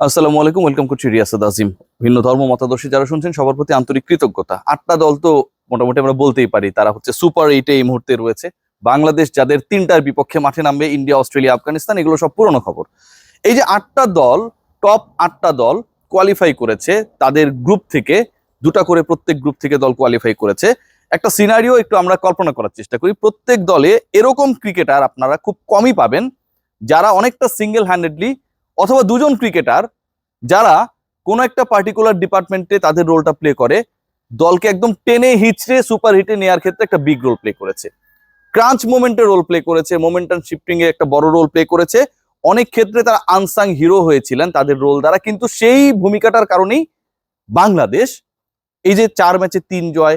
আসসালামু আলাইকুম, ওয়েলকাম করছি রিয়াসাদ আজিম। ভিন্ন ধর্ম, মতাদর্শী যারা শুনছেন, সবার প্রতি আন্তরিক কৃতজ্ঞতা। আটটা দল তো মোটামুটি আমরা বলতেই পারি, তারা হচ্ছে সুপার এইটে এই মুহূর্তে রয়েছে। বাংলাদেশ যাদের তিনটার বিপক্ষে মাঠে নামবে, ইন্ডিয়া, অস্ট্রেলিয়া, আফগানিস্তান, এগুলো সব পুরনো খবর। এই যে আটটা দল টপ আটটা দল কোয়ালিফাই করেছে, তাদের গ্রুপ থেকে, দুটা করে প্রত্যেক গ্রুপ থেকে দল কোয়ালিফাই করেছে। একটা সিনারিও একটু আমরা কল্পনা করার চেষ্টা করি, প্রত্যেক দলে এরকম ক্রিকেটার আপনারা খুব কমই পাবেন, যারা অনেকটা সিঙ্গেল হ্যান্ডেডলি অথবা দুজন ক্রিকেটার যারা কোনো একটা পার্টিকুলার ডিপার্টমেন্টে তাদের রোলটা প্লে করে, দলকে একদম টেনে হিচড়ে সুপার হিটে নেওয়ার ক্ষেত্রে একটা বিগ রোল প্লে করেছে। ক্রাঞ্চ মোমেন্টে রোল প্লে করেছে মোমেন্টাম শিফটিং এ একটা বড় রোল প্লে করেছে। অনেক ক্ষেত্রে তারা আনসাং হিরো হয়েছিলেন তাদের রোল দ্বারা, কিন্তু সেই ভূমিকাটার কারণেই বাংলাদেশ এই যে চার ম্যাচে তিন জয়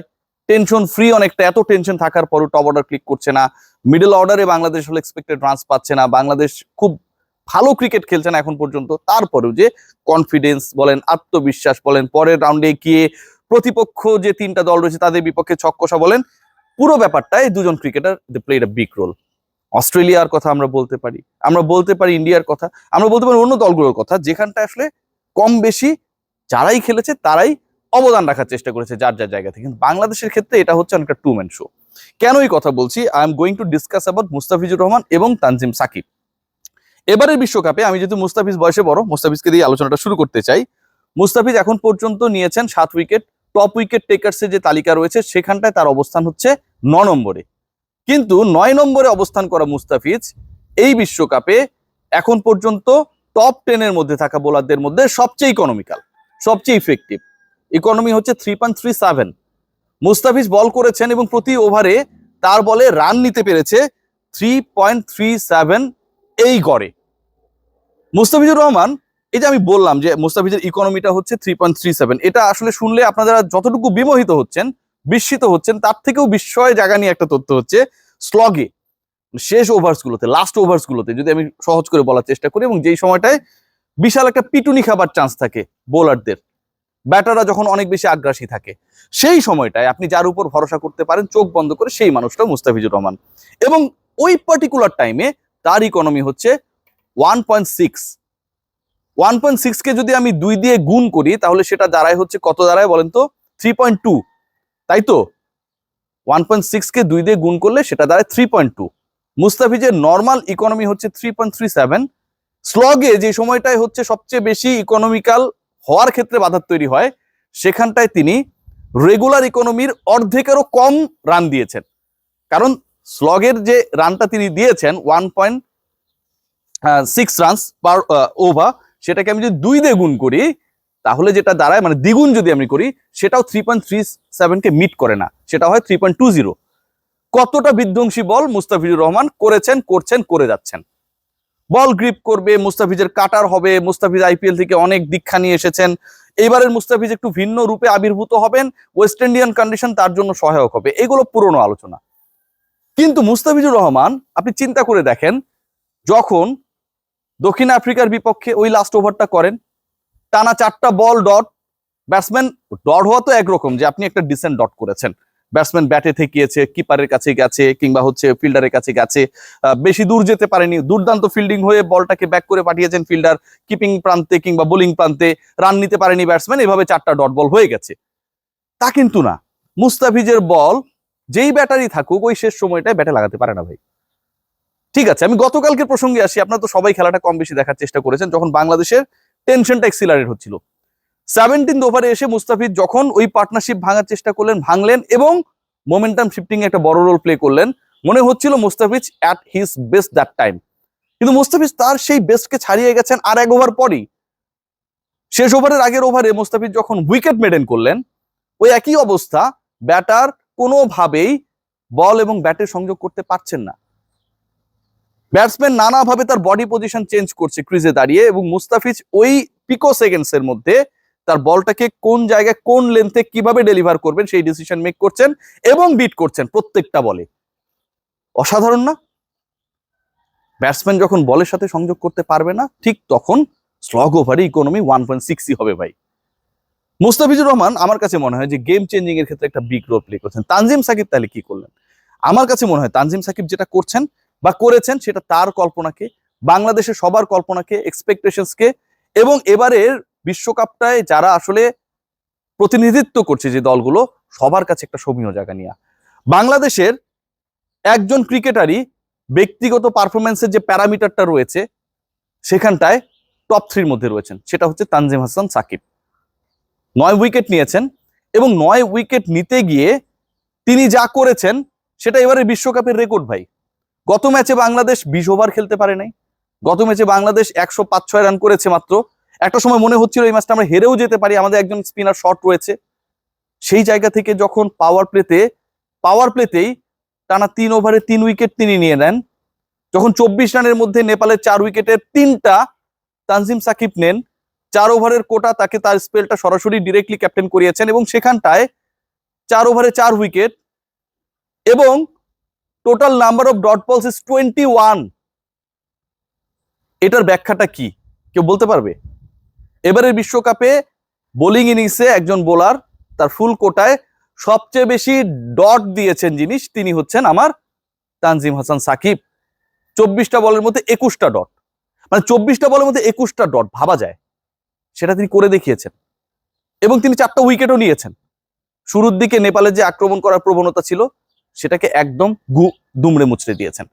টেনশন ফ্রি অনেকটা, এত টেনশন থাকার পরও টপ অর্ডার ক্লিক করছে না। মিডল অর্ডারে বাংলাদেশ হলো এক্সপেক্টেড রানস পাচ্ছে না। বাংলাদেশ খুব ভালো ক্রিকেট খেলছেন এখন পর্যন্ত। তারপরেও যে কনফিডেন্স বলেন, আত্মবিশ্বাস বলেন, পরের রাউন্ডে গিয়ে প্রতিপক্ষ যে তিনটা দল রয়েছে তাদের বিপক্ষে ছক্কষা বলেন, পুরো ব্যাপারটা এই দুজন cricketer they played a big role অস্ট্রেলিয়ার কথা আমরা বলতে পারি, আমরা বলতে পারি ইন্ডিয়ার কথা, আমরা বলতে পারি অন্য দলগুলোর কথা যেখানটা আসলে কম বেশি যারাই খেলেছে তারাই অবদান রাখার চেষ্টা করেছে যার যার জায়গা থেকে। কিন্তু বাংলাদেশের ক্ষেত্রে এটা হচ্ছে অনেকটা টু ম্যান শো কেন এই কথা বলছি? I am going to discuss about Mustafizur Rahman এবং তানজিম সাকিব। এবারের বিশ্বকাপে আমি যেহেতু মুস্তাফিজ বয়সে বড়, মুস্তাফিজকে দিয়ে আলোচনাটা শুরু করতে চাই। মুস্তাফিজ এখন পর্যন্ত নিয়েছেন সাত উইকেট টপ উইকেট টেকার্সের যে তালিকা রয়েছে, সেখানটায় তার অবস্থান হচ্ছে ন নম্বরে। কিন্তু নয় নম্বরে অবস্থান করা মুস্তাফিজ এই বিশ্বকাপে এখন পর্যন্ত টপ টেনের মধ্যে থাকা বোলারদের মধ্যে সবচেয়ে ইকোনমিক্যাল সবচেয়ে ইফেক্টিভ ইকোনমি হচ্ছে three point three seven Mustafiz ball করেছেন এবং প্রতি ওভারে তার বলে রান নিতে পেরেছে থ্রি পয়েন্ট থ্রি সেভেন এই গড়ে। মুস্তাফিজুর রহমান, এই যে আমি বললাম যে মুস্তাফিজের ইকোনমিটা হচ্ছে থ্রি এটা আসলে শুনলে আপনারা যতটুকু বিমোহিত হচ্ছেন, বিস্মিত হচ্ছেন, তার থেকেও বিস্ময় জায়গা নিয়ে একটা তথ্য হচ্ছে স্লগে শেষ ওভার্স গুলোতে লাস্ট ওভার্স গুলোতে যদি আমি সহজ করে বলার চেষ্টা করি, এবং যেই সময়টায় বিশাল একটা পিটুনি খাবার চান্স থাকে বোলারদের ব্যাটাররা যখন অনেক বেশি আগ্রাসী থাকে, সেই সময়টায় আপনি যার উপর ভরসা করতে পারেন, চোখ বন্ধ করে সেই মানুষটা মুস্তাফিজুর রহমান। এবং ওই পার্টিকুলার টাইমে তার ইকোনমি হচ্ছে one point six one point সিক্সকে যদি আমি দুই দিয়ে গুণ করি, তাহলে সেটা দাঁড়ায় হচ্ছে কত দাঁড়ায় বলেন তো? থ্রি পয়েন্ট টু তাই তো? ওয়ান পয়েন্ট সিক্সকে দুই দিয়ে গুণ করলে সেটা দাঁড়ায় থ্রি পয়েন্ট টু মুস্তাফিজের নর্মাল ইকোনমি হচ্ছে থ্রি পয়েন্ট থ্রি সেভেন স্লগে যে সময়টায় হচ্ছে সবচেয়ে বেশি ইকোনমিক্যাল হওয়ার ক্ষেত্রে বাধা তৈরি হয়, সেখানটায় তিনি রেগুলার ইকোনমির অর্ধেকেরও কম রান দিয়েছেন। কারণ স্লগের যে রানটা তিনি দিয়েছেন one point six runs per over সেটাকে আমি যদি দুই দিয়ে গুণ করি, তাহলে যেটা দাঁড়ায় মানে দ্বিগুণ যদি আমি করি, সেটাও থ্রি পয়েন্ট থ্রি সেভেনকে মিট করে না, সেটা হয় থ্রি পয়েন্ট টু জিরো কতটা বিধ্বংসী বল মুস্তাফিজুর রহমান করেছেন, করছেন, করে যাচ্ছেন। বল গ্রিপ করবে, মুস্তাফিজের কাটার হবে, মুস্তাফিজ আইপিএল থেকে অনেক দীক্ষা নিয়ে এসেছেন। এইবারের মুস্তাফিজ একটু ভিন্ন রূপে আবির্ভূত হবেন ওয়েস্ট ইন্ডিয়ান কন্ডিশন তার জন্য সহায়ক হবে, এগুলো পুরনো আলোচনা। কিন্তু মুস্তাফিজুর রহমান, আপনি চিন্তা করে দেখেন, যখন দক্ষিণ আফ্রিকার বিপক্ষে ওই লাস্ট ওভারটা করেন, টানা চারটা বল ডট ব্যাটসম্যান ডট হওয়া তো একরকম যে আপনি একটা ডিসেন্ট ডট করেছেন। ব্যাটসম্যান ব্যাটে থেকেছে কিপারের কাছে গেছে, কিংবা হচ্ছে ফিল্ডারের কাছে গেছে বেশি দূর যেতে পারেনি, দুর্দান্ত ফিল্ডিং হয়ে বলটাকে ব্যাক করে পাঠিয়েছেন ফিল্ডার কিপিং প্রান্তে কিংবা বোলিং প্রান্তে রান নিতে পারেনি ব্যাটসম্যান এভাবে চারটা ডট বল হয়ে গেছে। তা কিন্তু না। মুস্তাফিজের বল যেই ব্যাটারি থাকুক, ওই শেষ সময়টায় ব্যাটে লাগাতে পারে না ভাই। ঠিক আছে, আমি গতকালকে প্রসঙ্গে আসি, আপনারা তো সবাই খেলাটা কম বেশি দেখার চেষ্টা করেছেন, যখন বাংলাদেশের টেনশনটা এক্সিলারেট হচ্ছিল। সেভেন্টিন ওভারে এসে মুস্তাফিজ যখন ওই পার্টনারশিপ ভাঙার চেষ্টা করলেন, ভাঙলেন এবং মোমেন্টাম শিফটিং একটা বড় রোল প্লে করলেন, মনে হচ্ছিল Mustafiz at his best that time কিন্তু মুস্তাফিজ তার সেই বেস্টকে ছাড়িয়ে গেছেন আর এক ওভার পরই। শেষ ওভারের আগের ওভারে মুস্তাফিজ যখন উইকেট মেডেন করলেন, ওই একই অবস্থা ব্যাটার কোনোভাবেই বল এবং ব্যাটের সংযোগ করতে পারছেন না। ব্যাটসম্যান নানাভাবে তার বডি পজিশন চেঞ্জ করছে ক্রিজে দাঁড়িয়ে এবং মুস্তাফিজ ওই পিকো সেকেন্ডস এর মধ্যে তার বলটাকে কোন জায়গায়, কোন লেন্থে কীভাবে ডেলিভার করবেন সেই ডিসিশন মেক করছেন এবং বিট করছেন প্রত্যেকটা বলে। অসাধারণ না? ব্যাটসম্যান যখন বলের সাথে সংযোগ করতে পারবে না, ঠিক তখন স্লগ ওভারে ইকোনমি ওয়ান পয়েন্ট সিক্সই হবে ভাই। মুস্তাফিজুর রহমান আমার কাছে মনে হয় যে গেম চেঞ্জিং এর ক্ষেত্রে একটা বিগ রোল প্লে করছেন। তানজিম সাকিব তাহলে কি করলেন? আমার কাছে মনে হয় তানজিম সাকিব যেটা করছেন বা করেছেন সেটা তার কল্পনাকে, বাংলাদেশের সবার কল্পনাকে এক্সপেকটেশনসকে এবং এবারের বিশ্বকাপটায় যারা আসলে প্রতিনিধিত্ব করছে যে দলগুলো, সবার কাছে একটা সমীহ জায়গা নিয়ে। বাংলাদেশের একজন ক্রিকেটারই ব্যক্তিগত পারফরমেন্সের যে প্যারামিটারটা রয়েছে, সেখানটায় টপ থ্রির মধ্যে রয়েছেন। সেটা হচ্ছে তানজিম হাসান সাকিব। নয় উইকেট নিয়েছেন এবং নয় উইকেট নিতে গিয়ে তিনি যা করেছেন, সেটা এবারে বিশ্বকাপের রেকর্ড ভাই। গত ম্যাচে বাংলাদেশ বিশ ওভার খেলতে পারে নাই। গত ম্যাচে বাংলাদেশ একশো পাঁচ ছয় রান করেছে মাত্র। একটা সময় মনে হচ্ছিল এই ম্যাচটা আমরা হেরেও যেতে পারি, আমাদের একজন স্পিনার শট রয়েছে। সেই জায়গা থেকে যখন পাওয়ার প্লেতে পাওয়ার প্লেতেই টানা তিন ওভারে তিন উইকেট তিনি নিয়ে নেন। যখন চব্বিশ রানের মধ্যে নেপালের চার উইকেটের তিনটা তানজিম সাকিব নেন চার ওভারের কোটা তাকে তার স্পেলটা সরাসরি ডিরেক্টলি ক্যাপ্টেন করিয়েছেন এবং সেখানটায় চার ওভারে চার উইকেট এবং টোটাল নাম্বার অফ ডট বলস ইস টোয়েন্টি ওয়ান এটার ব্যাখ্যাটা কি? কেউ বলতে পারবে? এবারের বিশ্বকাপে বোলিং ইনিংসে একজন বোলার তার ফুল কোটায় সবচেয়ে বেশি ডট দিয়েছেন জিনিস তিনি হচ্ছেন আমার তানজিম হাসান সাকিব। চব্বিশটা বলের মধ্যে একুশটা ডট মানে চব্বিশটা বলের মধ্যে একুশটা ডট ভাবা যায়। সেটা তিনি করে দেখিয়েছেন। এবং তিনি চারটা উইকেটও নিয়েছেন। শুরুর দিকে নেপালের যে আক্রমণ করার প্রবণতা ছিল, সেটাকে একদম গু দুমড়ে মুচড়ে দিয়েছেন।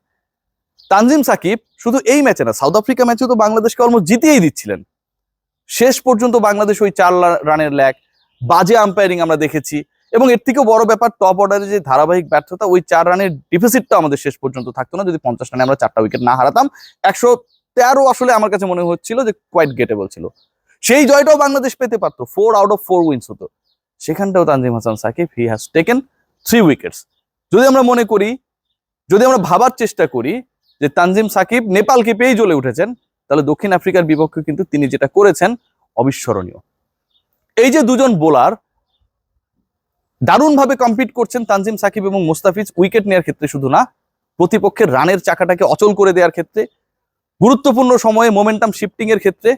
তানজিম সাকিব শুধু এই ম্যাচে না সাউথ আফ্রিকা ম্যাচে তো বাংলাদেশকে অলমোস্ট জিতিয়েই দিচ্ছিলেন। শেষ পর্যন্ত বাংলাদেশ ওই চার রানের ল্যাক বাজে আম্পায়ারিং আমরা দেখেছি। এবং এর থেকেও বড় ব্যাপার টপ অর্ডারে যে ধারাবাহিক ব্যর্থতা, ওই চার রানের ডিফিসিটটা আমাদের শেষ পর্যন্ত থাকতো না। যদি পঞ্চাশ রানে আমরা চারটা উইকেট না হারাতাম, একশো তেরো আসলে আমার কাছে মনে হচ্ছিল যে কোয়াইট গেটেবল ছিল। সেই জয়টাও বাংলাদেশ পেতে পারতো। Four out of four wins হতো। সেখানটাও Tanzim Hasan Sakib he has taken three wickets যদি আমরা মনে করি, যদি আমরা ভাবার চেষ্টা করি যে তানজিম সাকিব নেপালকে পেয়েই জ্বলে উঠেছেন, তাহলে দক্ষিণ আফ্রিকার বিপক্ষে কিন্তু তিনি যেটা করেছেন, অবিস্মরণীয়। এই যে দুজন বোলার দারুণভাবে কম্পিট করছেন তানজিম সাকিব এবং মুস্তাফিজ উইকেট নেওয়ার ক্ষেত্রে শুধু না, প্রতিপক্ষের রানের চাকাটাকে অচল করে দেওয়ার ক্ষেত্রে, গুরুত্বপূর্ণ সময়ে মোমেন্টাম শিফটিং এর ক্ষেত্রে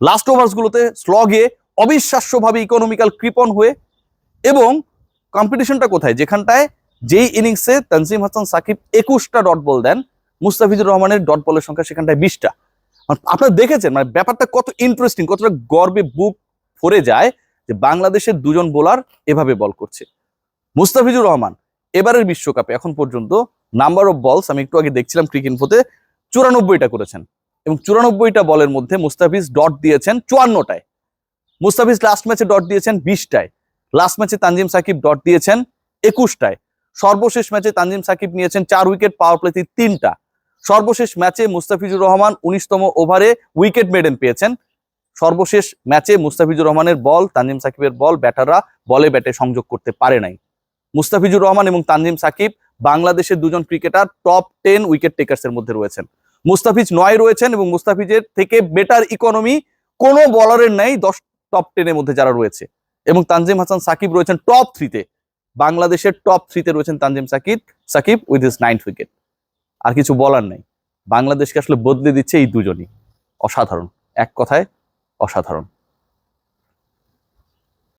লাস্ট ওভার্সগুলোতে স্লগে অবিশ্বাস্যভাবে ইকোনমিক্যাল কৃপন হয়ে এবং কম্পিটিশনটা কোথায়? যেখানটায় যেই ইনিংসে তানজিম হাসান, সাকিব একুশটা ডট বল দেন, মুস্তাফিজুর রহমানের ডট বলের সংখ্যা সেখানটায় বিশটা। আপনারা দেখেছেন মানে ব্যাপারটা কত ইন্টারেস্টিং কতটা গর্বে বুক ভরে যায় যে বাংলাদেশের দুজন বোলার এভাবে বল করছে। মুস্তাফিজুর রহমান, এবারের বিশ্বকাপে এখন পর্যন্ত নাম্বার অফ বলস আমি একটু আগে দেখছিলাম ক্রিকেট ফোতে চুরানব্বইটা করেছেন। এবং চুরানব্বইটা বলের মধ্যে মুস্তাফিজ ডট দিয়েছেন চুয়ান্নটায়। মুস্তাফিজ লাস্ট ম্যাচে ডট দিয়েছেন বিশটায়। লাস্ট ম্যাচে তানজিম সাকিব ডট দিয়েছেন একুশটায়। সর্বশেষ ম্যাচে তানজিম সাকিব নিয়েছেন চার উইকেট পাওয়ার প্লেতে তিনটা। সর্বশেষ ম্যাচে মুস্তাফিজুর রহমান উনিশতম ওভারে উইকেট মেডেন পেয়েছেন। সর্বশেষ ম্যাচে মুস্তাফিজুর রহমানের বল তানজিম সাকিবের বল ব্যাটাররা বলে ব্যাটে সংযোগ করতে পারে নাই। মুস্তাফিজুর রহমান এবং তানজিম সাকিব বাংলাদেশের দুজন cricketer top ten wicket takers এর মধ্যে রয়েছেন। মুস্তাফিজ নয় রয়েছেন এবং মুস্তাফিজের থেকে বেটার ইকোনমি কোন বলারের নেই, দশ টপ টেনের মধ্যে যারা রয়েছে। এবং তানজিম হাসান সাকিব রয়েছেন টপ থ্রিতে বাংলাদেশের টপ থ্রিতে রয়েছেন Tanzim Sakib Sakib with his nine wicket আর কিছু বলার নেই। বাংলাদেশকে আসলে বদলে দিচ্ছে এই দুজনই। অসাধারণ। এক কথায় অসাধারণ।